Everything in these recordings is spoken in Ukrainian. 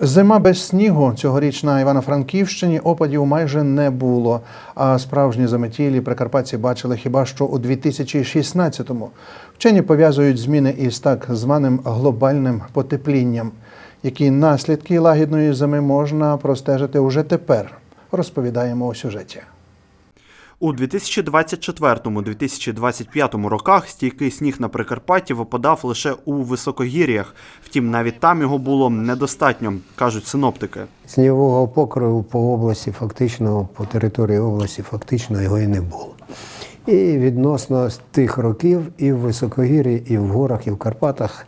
Зима без снігу цьогоріч на Івано-Франківщині опадів майже не було. А справжні заметілі прикарпатці бачили хіба що у 2016-му. Вчені пов'язують зміни із так званим глобальним потеплінням. Які наслідки лагідної зими можна простежити уже тепер? Розповідаємо у сюжеті. У 2024-2025 роках стійкий сніг на Прикарпатті випадав лише у високогір'ях. Втім, навіть там його було недостатньо, кажуть синоптики. Снігового покриву по області фактично, по території області фактично його і не було. І відносно тих років і в Високогір'ї, і в горах, і в Карпатах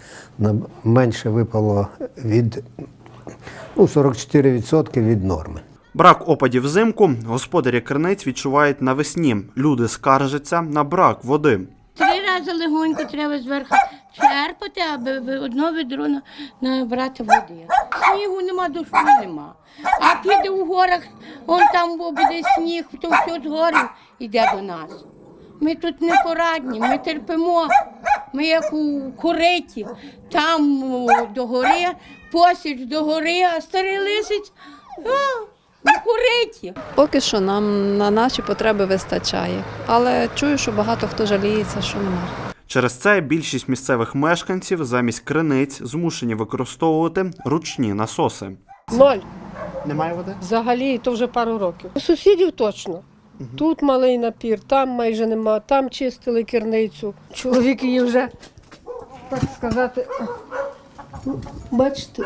менше випало від ну, 44% від норми. Брак опадів взимку господарі криниць відчувають навесні. Люди скаржаться на брак води. Три рази легонько треба зверху черпати, аби одно відро набрати води. Снігу нема, дощу нема. А піде у горах, вон там буде сніг, то все з горів йде до нас. Ми тут не порадні, ми терпимо. Ми як у кориті, там до гори, посіч до гори, а старий лисить а, у кориті. Поки що нам на наші потреби вистачає, але чую, що багато хто жаліється, що нема. Через це більшість місцевих мешканців замість криниць змушені використовувати ручні насоси. Ноль. Немає води? Взагалі, то вже пару років. У сусідів точно. Тут малий напір, там майже нема, там чистили керницю. Чоловік її вже, так сказати, бачите,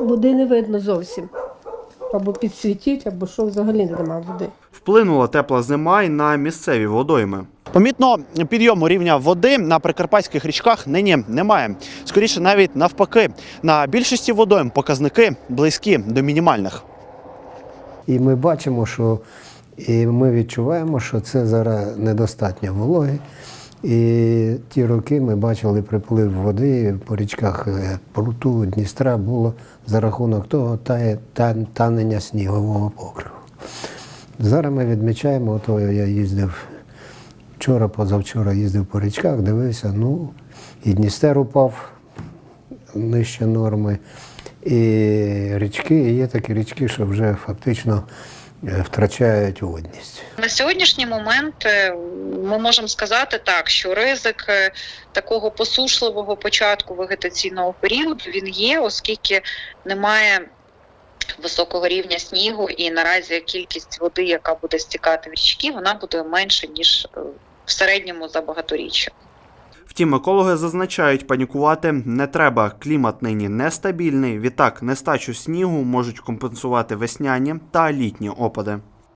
води не видно зовсім. Або підсвітіть, або що взагалі нема води. Вплинула тепла зима й на місцеві водойми. Помітно підйому рівня води на прикарпатських річках нині немає. Скоріше, навіть навпаки, на більшості водойм показники близькі до мінімальних. І ми бачимо, що і ми відчуваємо, що це зараз недостатньо вологи. І ті роки ми бачили приплив води по річках е, Пруту, Дністра було за рахунок того танення снігового покриву. Зараз ми відмічаємо, ото я їздив вчора, позавчора їздив по річках, дивився, ну, і Дністер упав нижче норми. І річки, і є такі річки, що вже фактично втрачають водність. На сьогоднішній момент е, ми можемо сказати так, що ризик е, такого посушливого початку вегетаційного періоду він є, оскільки немає високого рівня снігу, і наразі кількість води, яка буде стікати в річки, вона буде менше ніж е, в середньому за багаторіччя. Втім, екологи зазначають, панікувати не треба. Клімат нині нестабільний. Відтак, нестачу снігу можуть компенсувати весняні та літні опади.